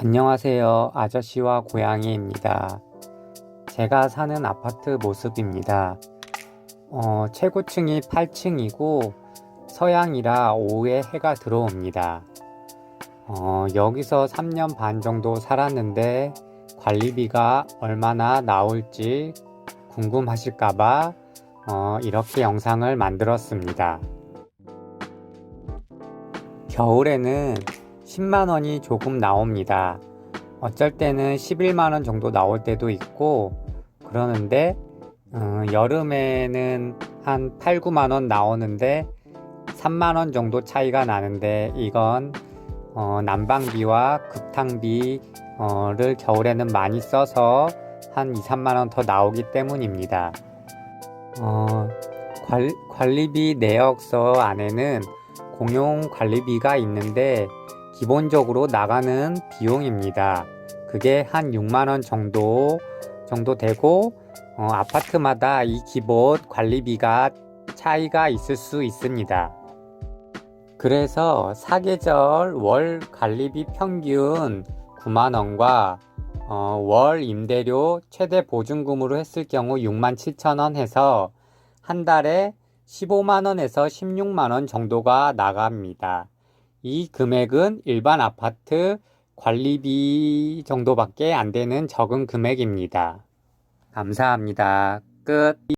안녕하세요. 아저씨와 고양이입니다. 제가 사는 아파트 모습입니다. 어, 최고층이 8층이고 서양이라 오후에 해가 들어옵니다. 어, 여기서 3년 반 정도 살았는데 관리비가 얼마나 나올지 궁금하실까봐 어, 이렇게 영상을 만들었습니다. 겨울에는 10만 원이 조금 나옵니다. 어쩔 때는 11만 원 정도 나올 때도 있고 그러는데 어, 여름에는 한 8, 9만 원 나오는데 3만 원 정도 차이가 나는데 이건 어, 난방비와 급탕비를 겨울에는 많이 써서 한 2, 3만 원 더 나오기 때문입니다. 어, 관, 관리비 내역서 안에는 공용 관리비가 있는데 기본적으로 나가는 비용입니다. 그게 한 6만원 정도 정도 되고 어, 아파트마다 이 기본 관리비가 차이가 있을 수 있습니다. 그래서 사계절 월 관리비 평균 9만원과 어, 월 임대료 최대 보증금으로 했을 경우 6만 7천원 해서 한 달에 15만원에서 16만원 정도가 나갑니다. 이 금액은 일반 아파트 관리비 정도밖에 안 되는 적은 금액입니다. 감사합니다. 끝.